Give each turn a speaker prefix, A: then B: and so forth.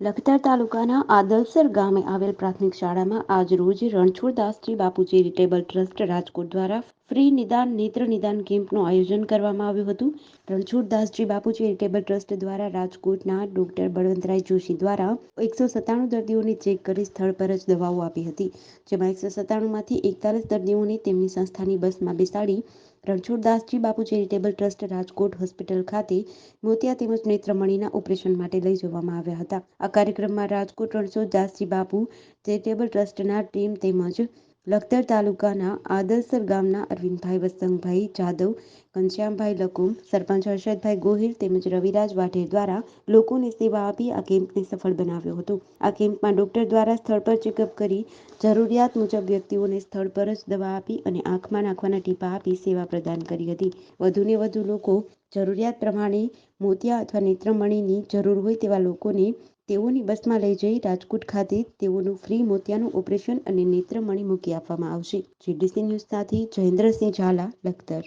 A: લખતર તાલુકાના આદલસર ગામે આવેલ પ્રાથમિક શાળામાં આજ રોજ રણછોડદાસજી બાપુ ચેરિટેબલ ટ્રસ્ટ રાજકોટ દ્વારા ફ્રી નિદાન, નેત્ર નિદાન કેમ્પનું આયોજન કરવામાં આવ્યું હતું. રણછોડદાસજી બાપુ ચેરિટેબલ ટ્રસ્ટ દ્વારા રાજકોટના ડોક્ટર બળવંતરાય જોશી દ્વારા એકસો સત્તાણું દર્દીઓને ચેક કરી સ્થળ પર જ દવાઓ આપી હતી. જેમાં એકસો સત્તાણુંમાંથી એકતાલીસ દર્દીઓને તેમની સંસ્થાની બસમાં બેસાડી રણછોડદાસજી બાપુ ચેરિટેબલ ટ્રસ્ટ રાજકોટ હોસ્પિટલ ખાતે મોતિયા તેમજ નેત્રમણીના ઓપરેશન માટે લઈ જવામાં આવ્યા હતા. આ કાર્યક્રમમાં રાજકોટ રણછોડદાસજી બાપુ ચેરિટેબલ ટ્રસ્ટના ટીમ તેમજ લખતર તાલુકાના આદલસર ગામના અરવિંદભાઈ વસંગભાઈ જાદવ, ઘનશ્યામભાઈ લકુમ, સરપંચ હર્ષદભાઈ ગોહિલ તેમજ રવિરાજ વાઢેર દ્વારા લોકોને સેવા આપી આ કેમ્પને સફળ બનાવ્યો હતો. આ કેમ્પમાં ડોક્ટર દ્વારા સ્થળ પર ચેકઅપ કરી જરૂરિયાત મુજબ વ્યક્તિઓને સ્થળ પર જ દવા આપી અને આંખમાં નાખવાના ટીપા આપી સેવા પ્રદાન કરી હતી. વધુને વધુ લોકો જરૂરિયાત પ્રમાણે મોતિયા અથવા નેત્રમણીની જરૂર હોય તેવા લોકોને તેઓની બસમાં લઈ જઈ રાજકોટ ખાતે તેઓનું ફ્રી મોતિયાનું ઓપરેશન અને નેત્રમણી મૂકી આપવામાં આવશે. જીડીસી ન્યૂઝ સાથે જયેન્દ્રસિંહ ઝાલા, લખતર